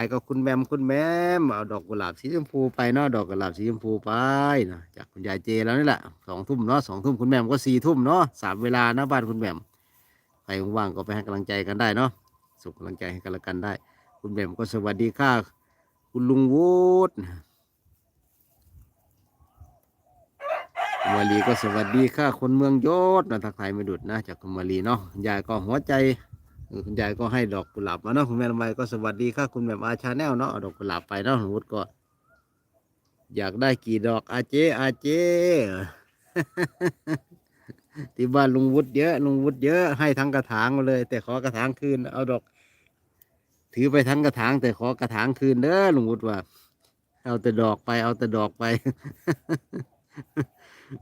ไปก็คุณแมมคุณแมมเอาดอกกุหลาบสีชมพูไปเนาะดอกกุหลาบสีชมพูไปนะจากคุณยายเจแล้วนี่แหละสองทุ่มเนาะสองทุ่มคุณแมมก็สี่ทุ่มเนาะสามเวลานะบ้านคุณแมมใครว่างก็ไปให้กำลังใจกันได้เนาะส่งกำลังใจให้กันละกันได้ คุณแมมก็สวัสดีค่ะ คุณลุงวูดคุณมาลีก็สวัสดีค่ะคนเมืองยศนะทักทายไม่ดุดนะ จากคุณมาลีเนาะยายก็หัวใจ คุณยายก็ให้ดอกกุหลาบมาเนาะคุณแม่ละไมก็สวัสดีค่ะคุณแม่อาชาแนลเนาะเอาดอกกุหลาบไปเนาะสมมติก็ อยากได้กี่ดอกอาเจอาเจที่บ้านลุงวุฒิเยอะลุงวุฒิเยอะให้ทั้งกระถางมาเลย แต่ขอกระถางคืน เอาดอก ถือไปทั้งกระถาง แต่ขอกระถางคืนเด้อลุงวุฒิว่า เอาแต่ดอกไป เอาแต่ดอกไป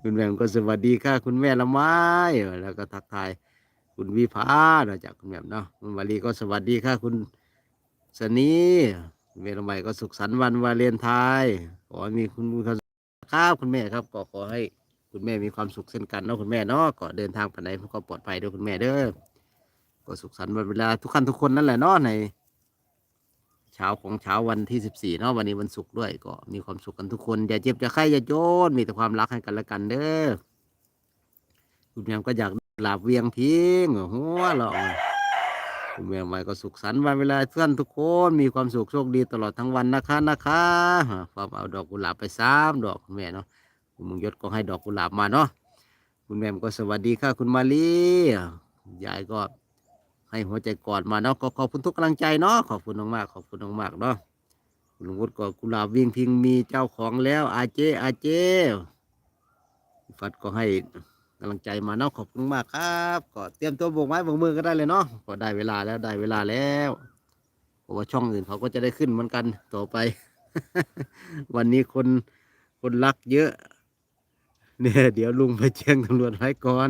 คุณแม่ก็สวัสดีค่ะ คุณแม่ละไม้แล้วก็ทักทาย คุณวิภาเนาะจากคุณแม่เนาะคุณวาลีก็สวัสดีค่ะ คุณสนีคุณเมลใหม่ก็สุขสันต์วันวาเลนไทน์ขอมีคุณมีความสุขครับคุณแม่ครับก็ขอให้คุณแม่มีความสุขเช่นกันเนาะคุณแม่เนาะก็เดินทางไปไหนก็ปลอดภัยด้วยคุณแม่เด้อก็สุขสันต์วันเวลาทุกขั้นทุกคนนั่นแหละเนาะในเช้าของเช้าวันที่สิบสี่เนาะวันนี้วันศุกร์ด้วยก็มีความสุขกันทุกคน อย่าเจ็บอย่าไข้อย่าโจนมีแต่ความรักให้กันและกันเด้อคุณแม่ก็อยาก หลาบเวียงพิงหัวหลอกคุณแม่ใหม่ก็สุขสันต์วันเวลาเพื่อนทุกคนมีความสุขโชคดีตลอดทั้งวันนะคะนะคะความเอาดอกกุหลาบไปสามดอกคุณแม่เนาะคุณมึงยศก็ให้ดอกกุหลาบมาเนาะคุณแม่ก็สวัสดีค่ะ คุณมาลียายก็ให้หัวใจกอดมาเนาะก็ขอบคุณทุกกำลังใจเนาะขอบคุณมากๆขอบคุณมากๆเนาะคุณลุงวุฒิก็กุหลาบเวียงพิงมีเจ้าของแล้วอาเจอาเจฟัดก็ให้ กำลังใจมาเนาะขอบคุณมากครับก็เตรียมตัวโบกไม้โบกมือก็ได้เลยเนาะก็ได้เวลาแล้วได้เวลาแล้วเพราะว่าช่องอื่นเขาก็จะได้ขึ้นเหมือนกันต่อไป วันนี้คนคนรักเยอะ เนี่ยเดี๋ยวลุงไปแจ้งตำรวจไว้ก่อน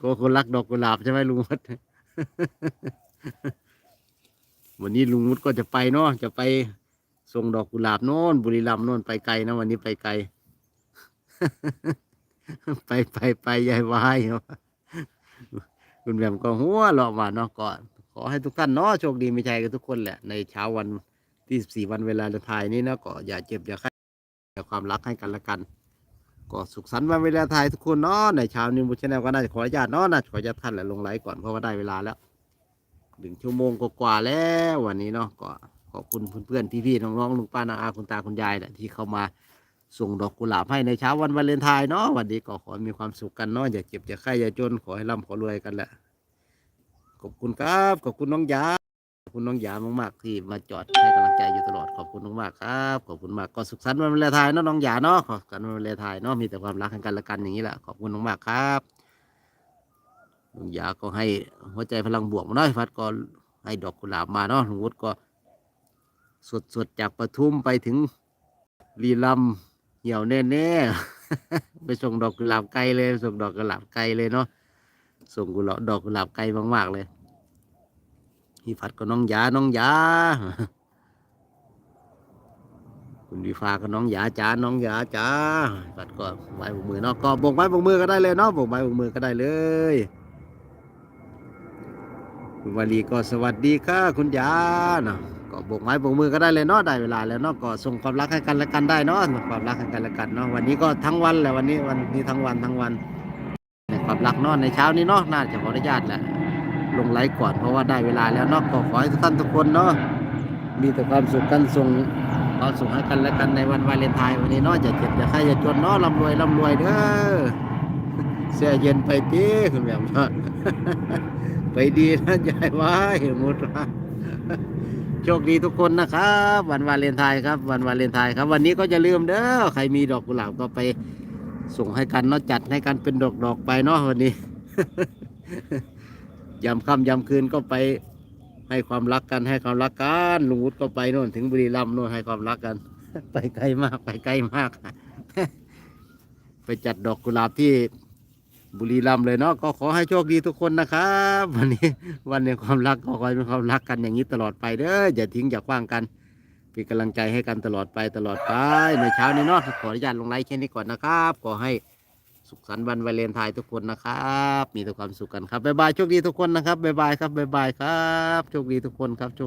ก็คนรักดอกกุหลาบใช่ไหมลุงวัดวันนี้ลุงวุฒิก็จะไปเนาะจะไปส่งดอกกุหลาบโน่นบุรีรัมย์โน่นไปไกลนะวันนี้ไปไกล ไปไปไปยายวายคุณแหม่มก็หัวเราะมาเนาะก็ขอให้ทุกท่านเนาะโชคดีมีใจกันทุกคนแหละ ในเช้าวันที่สี่วันเวลาเลนไทายนี้เนาะก็อย่าเจ็บอย่าไข้อย่าความรักให้กันละกัน ก็สุขสันต์วันเวลาไทยทุกคนเนาะในเช้านี้บุชแนลก็น่าจะขออนุญาตเนาะน่าจะขออนุญาตท่านแหละลงไลฟ์ก่อนเพราะว่าได้เวลาแล้วหนึ่งชั่วโมงกว่าแล้ววันนี้เนาะก็ขอบคุณเพื่อนๆพี่ๆน้องๆลุงป้าน้าอาคุณตาคุณยายแหละที่เข้ามา ส่งดอกกุหลาบให้ในเช้าวันวาเลนไทน์เนาะวันนี้ก็ขอมีความสุขกันเนาะอย่าเจ็บอย่าไข้อย่าจนขอให้ร่ำขอรวยกันแหละขอบคุณครับขอบคุณน้องยาขอบคุณน้องยามากๆที่มาจอดให้กำลังใจอยู่ตลอดขอบคุณมากๆครับขอบคุณมากก็สุขสันต์วันวาเลนไทน์เนาะน้องยาเนาะขอบคุณวันวาเลนไทน์เนาะมีแต่ความรักกันและกันอย่างนี้แหละขอบคุณมากๆครับน้องยาก็ให้หัวใจพลังบวกมาเนาะพัดก็ให้ดอกกุหลาบมาเนาะลุงวุฒิก็สดๆจากปทุมไปถึงลีลำ เหี่ยวแน่ๆ ไปส่งดอกกุหลาบไกลเลย ส่งดอกกุหลาบไกลเลยเนาะ ส่งกุหลาบดอกกุหลาบไกลมากๆเลยพี่ผัดก็น้องยา น้องยา คุณวีฟ้าก็น้องยาจ้า น้องยาจ้าผัดก็ไม้บกมือเนาะ ก็บกไม้บกมือก็ได้เลยเนาะบกไม้บกมือก็ได้เลย คุณวาลีก็สวัสดีค่ะคุณยาเนาะ บกไม้โบกมือก็ได้เลยเนาะได้เวลาแล้วเนาะก็ส่งความรักให้กันและกันได้เนาะส่งความรักให้กันและกันเนาะวันนี้ก็ทั้งวันแหละวันนี้วันนี้ทั้งวันทั้งวันในความรักเนาะในเช้านี้เนาะน่าจะขออนุญาตแหละลงไลฟ์ก่อนเพราะว่าได้เวลาแล้วเนาะก็ขอให้ทุกท่านทุกคนเนาะมีแต่ความสุขกันส่งความสุขให้กันและกันในวันวาเลนไทน์วันนี้เนาะอย่าเจ็บอย่าไข้อย่าจนเนาะร่ำรวยร่ำรวยเด้อเสียเย็นไปตีคุณแม่ว่าไปดีนะยายว่าเห็นหมดว่า โชคดีทุกคนนะครับ วันวาเลนไทน์ครับ วันวาเลนไทน์ครับ วันนี้ก็จะลืมเด้อใครมีดอกกุหลาบก็ไปส่งให้กันเนาะจัดให้กันเป็นดอกดอกๆไปเนาะวันนี้ ยามค่ำยามคืนก็ไปให้ความรักกันให้ความรักกันลุงวุฒิก็ไปโน่นถึงบุรีรัมย์โน่นให้ความรักกัน ไปไกลมากไปไกลมาก ไปจัดดอกกุหลาบที่ บุรีรัมเลยเนาะก็ขอให้โชคดีทุกคนนะครับ วันนี้วันในความรักก็ขอให้เป็นความรักกันอย่างนี้ตลอดไปเด้ออย่าทิ้งอย่าขว้างกันเป็นกำลังใจให้กันตลอดไปตลอดไปในเช้านี้เนาะขออนุญาตลงไลค์แค่นี้ก่อนนะครับขอให้สุขสันต์วันวาเลนไทน์ทุกคนนะครับ มีแต่ความสุขกันครับบ๊ายบายโชคดีทุกคนนะครับบ๊ายบายครับบ๊ายบายครับโชคดีทุกคนครับโชค